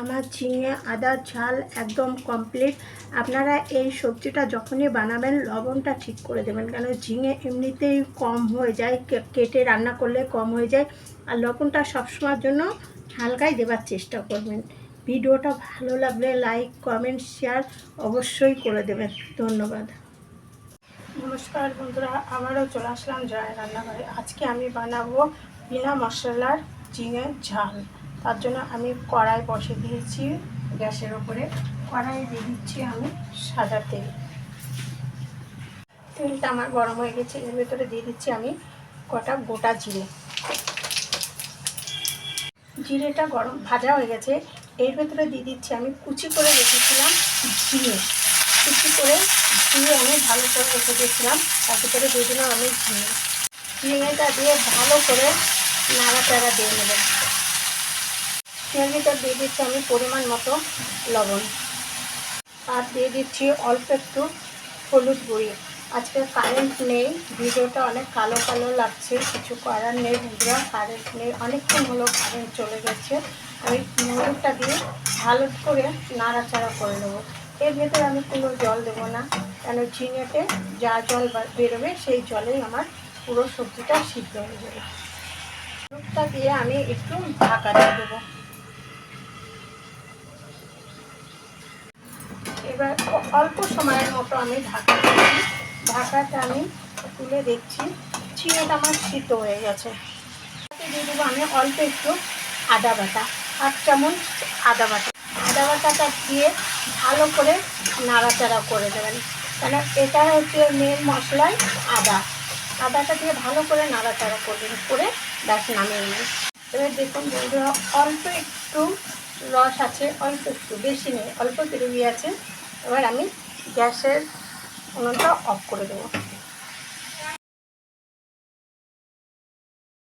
আমার ঝিঙে আদার ঝাল একদম কমপ্লিট আপনারা এই সবজিটা যখনই বানাবেন, লবণটা ঠিক করে দেবেন। কেন ঝিঙে এমনিতেই কম হয়ে যায় কেটে রান্না করলে কম হয়ে যায়। আর লবণটা সবসময়ের জন্য হালকাই দেবার চেষ্টা করবেন। ভিডিওটা ভালো লাগলে লাইক কমেন্ট শেয়ার অবশ্যই করে দেবেন। ধন্যবাদ। নমস্কার বন্ধুরা, আবারও চলে আসলাম জয় রান্নাঘরে। আজকে আমি বানাবো বিনা মশলার ঝিঙে ঝাল। তার জন্য আমি কড়াই বসে দিয়েছি গ্যাসের ওপরে। কড়াই দিয়ে দিচ্ছি আমি সাদা তেল। তেলটা আমার গরম হয়ে গেছে, এর ভেতরে দিয়ে দিচ্ছি আমি কটা গোটা জিরে। জিরেটা গরম ভাজা হয়ে গেছে, এর ভেতরে দিয়ে দিচ্ছি আমি কুচি করে রেখেছিলাম ঝিঙে কুচি করে ধুয়ে আমি ভালো করে রেখে দিয়েছিলাম, তার ভিতরে দিয়ে দিলাম আমি ঝিঙে ঝিঙেটা দিয়ে ভালো করে নাড়াচাড়া দিয়ে নেবেন এর ভিতর দিয়ে দিচ্ছি আমি পরিমাণ মতো লবণ। আর দিয়ে দিচ্ছি অল্প একটু হলুদ গুঁড়ি। আজকে কারেন্ট নেই, ভিডিওটা অনেক কালো কালো লাগছে, কিছু করার নেই বন্ধুরা কারেন্ট নেই। অনেকক্ষণ হলো কারেন্ট চলে গেছে। আমি হলুদটা দিয়ে ভালো করে নাড়াচাড়া করে নেব। এর ভেতরে আমি কোনো জল দেবো না, কেন ঝিঙেতে যা জল বেরোবে, সেই জলেই আমার পুরো সবজিটা সিদ্ধ হয়ে যাবে। দিয়ে আমি একটু ঢাকা দিয়ে দেবো। এবার অল্প সময়ের মতো আমি ঢাকা ঢাকাটা আমি তুলে দেখছি। চিড়েটা আমার সিদ্ধ হয়ে গেছে। দিয়ে দেবো আমি অল্প একটু আদা বাটা, হাফ চামচ আদা বাটা। আদা বাটাটা দিয়ে ভালো করে নাড়াচাড়া করে দেবেন। কেন এটা হচ্ছে মেন মশলায় আদা। আদাটা দিয়ে ভালো করে নাড়াচাড়া করবেন করে ব্যাস নামিয়ে নেবেন এবার দেখুন বন্ধুরা, অল্প একটু রস আছে, অল্প একটু বেশি নেই, অল্প গ্রেভি আছে। এবার আমি গ্যাসের উনুনটা অফ করে দেবো।